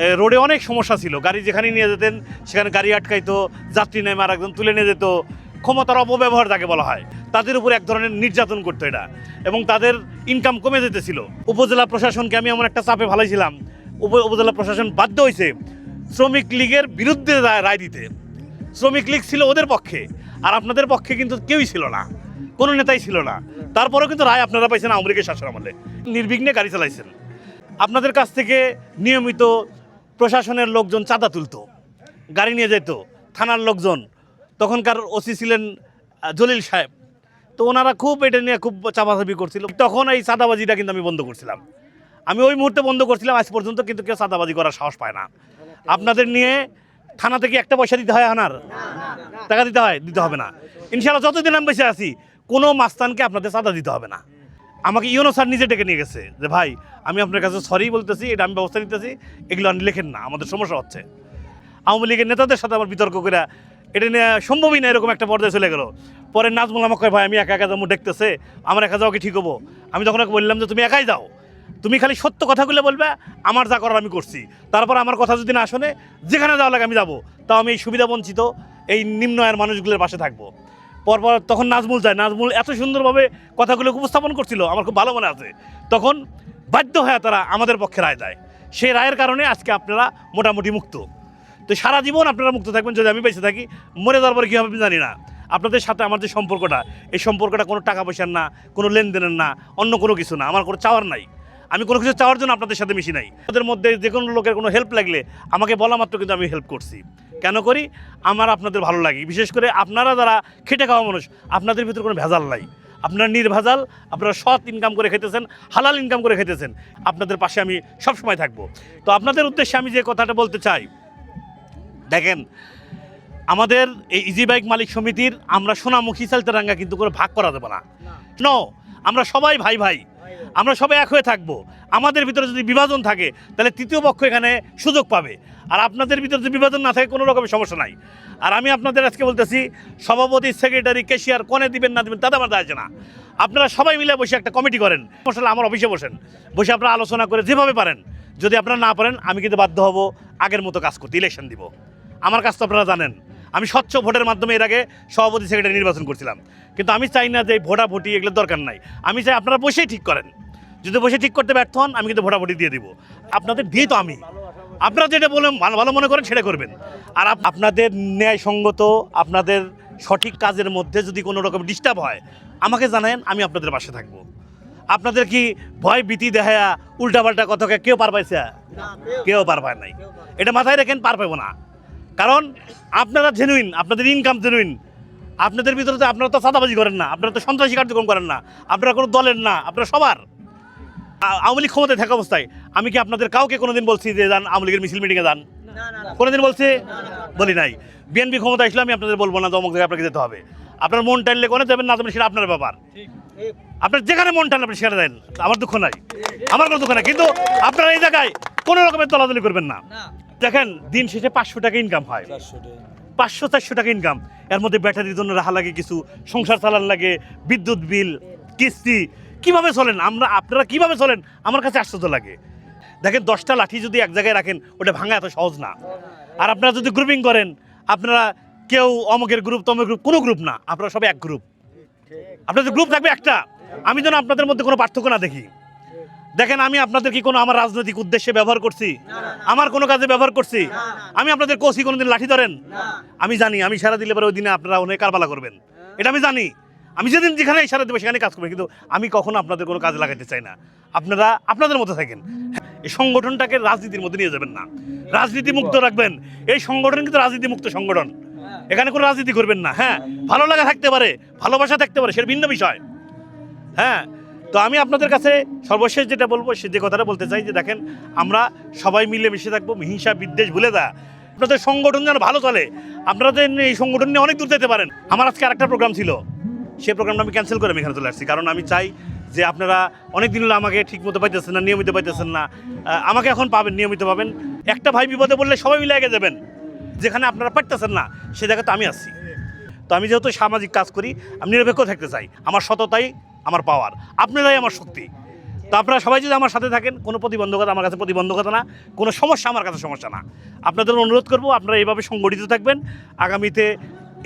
রোডে অনেক সমস্যা ছিল। গাড়ি যেখানে নিয়ে যেতেন, সেখানে গাড়ি আটকাইতো, যাত্রী নেয় মারা একদম তুলে নিয়ে যেত। ক্ষমতার অপব্যবহার যাকে বলা হয়, তাদের উপর এক ধরনের নির্যাতন করতো এটা এবং তাদের ইনকাম কমে যেতেছিল। উপজেলা প্রশাসনকে আমি এমন একটা চাপে ভালাইছিলাম উপ- উপজেলা প্রশাসন বাধ্য হয়েছে শ্রমিক লীগের বিরুদ্ধে রায় দিতে। শ্রমিক লীগ ছিল ওদের পক্ষে, আর আপনাদের পক্ষে কিন্তু কেউই ছিল না, কোনো নেতাই ছিল না। তারপরেও কিন্তু রায় আপনারা পাইছেন আওয়ামী লীগের শাসন আমলে নির্বিঘ্নে গাড়ি চালাইছেন। আপনাদের কাছ থেকে নিয়মিত প্রশাসনের লোকজন চাঁদা তুলতো, গাড়ি নিয়ে যেত, থানার লোকজন। তখনকার ওসি ছিলেন জলিল সাহেব। তো ওনারা খুব এটা নিয়ে খুব চাপাচাপি করছিল। তখন এই চাঁদাবাজিটা কিন্তু আমি বন্ধ করছিলাম। আমি ওই মুহূর্তে বন্ধ করছিলাম, আজ পর্যন্ত কিন্তু কেউ চাঁদাবাজি করার সাহস পায় না। আপনাদের নিয়ে থানা থেকে একটা পয়সা দিতে হয় আনার? টাকা দিতে হয়, দিতে হবে না। ইনশাল্লাহ যতদিন আমি বেঁচে আছি, কোনো মাস্তানকে আপনাদের চাঁদা দিতে হবে না। আমাকে ইউনো স্যার নিজে ডেকে নিয়ে গেছে যে, ভাই, আমি আপনার কাছে সরি বলতেছি, এটা আমি ব্যবস্থা নিতেছি, এগুলো আপনি লেখেন না, আমাদের সমস্যা হচ্ছে। আওয়ামী লীগের নেতাদের সাথে আমার বিতর্ক করে এটা নিয়ে সম্ভবই না এরকম একটা পর্যায়ে চলে গেল। পরে নাজমুল আমাকে ভাই, আমি একা একা যাব দেখতেছে, আমার একা যাওয়া কি ঠিক হব? আমি তখন বললাম যে, তুমি একাই যাও, তুমি খালি সত্য কথাগুলো বলবে, আমার যা করার আমি করছি। তারপর আমার কথা যদি না শোনে, যেখানে যাওয়া লাগে আমি যাব। তাও আমি এই সুবিধা বঞ্চিত এই নিম্ন আয়ের মানুষগুলোর পাশে থাকব। পরপর তখন নাজমুল যায়। নাজমুল এত সুন্দরভাবে কথাগুলো উপস্থাপন করছিল, আমার খুব ভালো মনে আছে। তখন বাধ্য হয়ে তারা আমাদের পক্ষে রায় দেয়। সেই রায়ের কারণে আজকে আপনারা মোটামুটি মুক্ত। তো সারা জীবন আপনারা মুক্ত থাকবেন, যদি আমি বেঁচে থাকি, মরে যাওয়ার পরে কী হবে জানি না। আপনাদের সাথে আমার যে সম্পর্কটা, এই সম্পর্কটা কোনো টাকা পয়সার না, কোনো লেনদেনের না, অন্য কোনো কিছু না, আমার কোনো চাওয়ার নাই। আমি কোনো কিছু চাওয়ার জন্য আপনাদের সাথে মিশি নাই। ওদের মধ্যে যে কোনো লোকের কোনো হেল্প লাগলে আমাকে বলা মাত্র কিন্তু আমি হেল্প করছি। কেন করি? আমার আপনাদের ভালো লাগে। বিশেষ করে আপনারা যারা খেটে খাওয়া মানুষ আপনাদের ভিতরে কোনো ভেজাল নাই। আপনারা নির্ভেজাল আপনারা সৎ ইনকাম করে খেতেছেন হালাল ইনকাম করে খেতেছেন। আপনাদের পাশে আমি সবসময় থাকব। তো আপনাদের উদ্দেশ্যে আমি যে কথাটা বলতে চাই দেখেন আমাদের এই ইজি বাইক মালিক সমিতির আমরা সোনামুখী চালতারাঙ্গা কিন্তু করে ভাগ করা দেবো না। নো। আমরা সবাই ভাই ভাই আমরা সবাই এক হয়ে থাকব। আমাদের ভিতরে যদি বিভাজন থাকে, তাহলে তৃতীয় পক্ষ এখানে সুযোগ পাবে। আর আপনাদের ভিতরে যদি বিভাজন না থাকে, কোনো রকমের সমস্যা নাই। আর আমি আপনাদের আজকে বলতেছি, সভাপতি, সেক্রেটারি, ক্যাশিয়ার, কনে দিবেন, না দিবেন তাতে আমার দায় না। আপনারা সবাই মিলে বসে একটা কমিটি করেন। মশলা, আমার অফিসে বসেন। বসে আপনারা আলোচনা করে যেভাবে পারেন। যদি আপনারা না পারেন, আমি কিন্তু বাধ্য হব আগের মতো কাজ করতে ইলেকশন দিব। আমার কাজ তো আপনারা জানেন। আমি স্বচ্ছ ভোটের মাধ্যমে এর আগে সভাপতি, সেক্রেটারি নির্বাচন করছিলাম। কিন্তু আমি চাই না যে ভোটাভুটি এগুলো দরকার নাই। আমি চাই আপনারা বসেই ঠিক করেন। যদি বসে ঠিক করতে ব্যর্থ হন, আমি কিন্তু ভোটাভুটি দিয়ে দিব। আপনাদের দিয়ে তো আমি। আপনারা যেটা বলে ভালো মনে করেন, সেটা করবেন। আর আপ- আপনাদের ন্যায়সঙ্গত, আপনাদের সঠিক কাজের মধ্যে যদি কোনো রকম ডিস্টার্ব হয়, আমাকে জানায়েন, আমি আপনাদের পাশে থাকব। আপনাদের কি ভয়, ভীতি দেখায়া উল্টাপাল্টা কথাকে কেউ পার পাইছে? কেউ পার পায় নাই। এটা মাথায় রেখেন, পার পাবো না। কারণ আপনারা জেনুইন আপনাদের ইনকাম জেনুইন আপনাদের ভিতরে তো আপনারা তো চাঁদাবাজি করেন না আপনারা তো সন্ত্রাসী কার্যক্রম করেন না আপনারা কোনো দলের না আপনারা সবার। আওয়ামী লীগ ক্ষমতায় থাকা অবস্থায় আমি কি আপনাদের কাউকে কোনোদিন বলছি যে যান আওয়ামী লীগের মিছিল মিটিংয়ে যান? কোনোদিন বলছে? বলি নাই। বিএনপি ক্ষমতা আসলে আমি আপনাদের বলব না অমুক জায়গায় আপনাকে যেতে হবে। আপনার মন টানলে কোনে যাবেন না যাবেন সেটা আপনার ব্যাপার। আপনার যেখানে মন টান আপনি সেখানে দেন আমার দুঃখ নাই। আমার কোনো দুঃখ নাই। কিন্তু আপনারা এই জায়গায় কোনো রকমের দলাদলি করবেন না। দেখেন দিন শেষে পাঁচশো টাকা ইনকাম হয়। পাঁচশো চারশো টাকা ইনকাম এর মধ্যে ব্যাটারির জন্য রাখা লাগে কিছু, সংসার চালান লাগে, বিদ্যুৎ বিল, কিস্তি। কীভাবে চলেন? আমরা, আপনারা কীভাবে চলেন? আমার কাছে আশ্চর্য লাগে। দেখেন, দশটা লাঠি যদি এক জায়গায় রাখেন, ওটা ভাঙা এত সহজ না। আর আপনারা যদি গ্রুপিং করেন, আপনারা কেউ অমুকের গ্রুপ তমুক গ্রুপ কোনো গ্রুপ না। আপনারা সবাই এক গ্রুপ আপনাদের গ্রুপ থাকবে একটা। আমি যেন আপনাদের মধ্যে কোনো পার্থক্য না দেখি। দেখেন আমি আপনাদের কি কোনো আমার রাজনৈতিক উদ্দেশ্যে ব্যবহার করছি? আমার কোনো কাজে ব্যবহার করছি? আমি আপনাদের কোচি কোনোদিন লাঠি ধরেন? আমি জানি আমি সারা দিলে পরে ওই দিনে আপনারা অনেক কারবালা করবেন। এটা আমি জানি। আমি যেদিন যেখানে ইশারা দেবো সেখানে কাজ করবেন কিন্তু আমি কখনো আপনাদের কোনো কাজে লাগাতে চাই না। আপনারা আপনাদের মতো থাকেন। এই সংগঠনটাকে রাজনীতির মধ্যে নিয়ে যাবেন না। রাজনীতি মুক্ত রাখবেন। এই সংগঠন কিন্তু রাজনীতি মুক্ত সংগঠন এখানে কোনো রাজনীতি করবেন না। হ্যাঁ ভালো লাগা থাকতে পারে ভালোবাসা থাকতে পারে সেটা ভিন্ন বিষয়। হ্যাঁ তো আমি আপনাদের কাছে সর্বশেষ যেটা বলব, সে যে কথাটা বলতে চাই যে দেখেন, আমরা সবাই মিলে মিশে থাকব, হিংসা, বিদ্বেষ ভুলে দা আপনাদের সংগঠন যেন ভালো চলে। আপনারা এই সংগঠন নিয়ে অনেক দূর যেতে পারেন। আমার আজকে আরেকটা প্রোগ্রাম ছিল। সেই প্রোগ্রামটা আমি ক্যান্সেল করে আমি এখানে চলে আসছি। কারণ আমি চাই যে আপনারা অনেক দিন হলো আমাকে ঠিক মতো পাইতেছেন না, নিয়মিত পাইতেছেন না। আমাকে এখন পাবেন, নিয়মিত পাবেন। একটা ভাই বিপদে বললে সবাই মিলে আগে যাবেন। যেখানে আপনারা পারতেছেন না, সে জায়গাতে আমি আসছি তো আমি যেহেতু সামাজিক কাজ করি, আমি নিরপেক্ষ থাকতে চাই। আমার সততাই আমার পাওয়ার আপনারাই আমার শক্তি। তো আপনারা সবাই যদি আমার সাথে থাকেন, কোনো প্রতিবন্ধকতা আমার কাছে প্রতিবন্ধকতা না, কোনো সমস্যা আমার কাছে সমস্যা না। আপনাদের অনুরোধ করব, আপনারা এইভাবে সংগঠিত থাকবেন। আগামীতে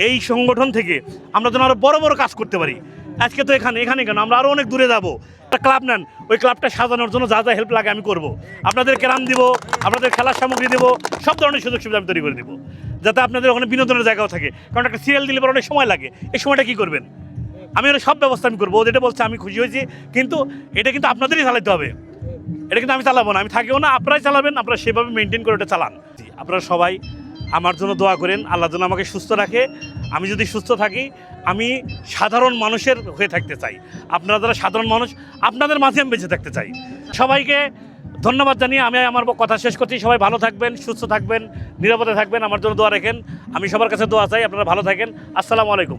এই সংগঠন থেকে আমরা যেন আরও বড় বড় কাজ করতে পারি। আজকে তো এখানে এখানে কেন? আমরা আরও অনেক দূরে যাব। একটা ক্লাব নেন, ওই ক্লাবটা সাজানোর জন্য যা যা হেল্প লাগে আমি করব। আপনাদের ক্যারাম দিব, আপনাদের খেলার সামগ্রী দেবো, সব ধরনের সুযোগ সুবিধা আমি তৈরি করে দেবো। যাতে আপনাদের ওখানে বিনোদনের জায়গাও থাকে। কারণ একটা সিরিয়াল দিলে পরে অনেক সময় লাগে। এই সময়টা কী করবেন? আমি ওর সব ব্যবস্থা আমি করব। ও যেটা বলছে, আমি খুশি হয়েছি। কিন্তু এটা কিন্তু আপনাদেরই চালাতে হবে। এটা কিন্তু আমি চালাবো না। আমি থাকিও না, আপনারাই চালাবেন, আপনারা সেভাবে মেনটেন করে ওটা চালান। আপনারা সবাই আমার জন্য দোয়া করেন, আল্লাহ যেন আমাকে সুস্থ রাখে। আমি যদি সুস্থ থাকি, আমি সাধারণ মানুষের হয়ে থাকতে চাই। আপনারা যারা সাধারণ মানুষ, আপনাদের মাঝে আমি বেঁচে থাকতে চাই। সবাইকে ধন্যবাদ জানিয়ে আমি আমার কথা শেষ করছি। সবাই ভালো থাকবেন, সুস্থ থাকবেন, নিরাপদে থাকবেন, আমার জন্য দোয়া রাখেন। আমি সবার কাছে দোয়া চাই, আপনারা ভালো থাকেন। আসসালামু আলাইকুম।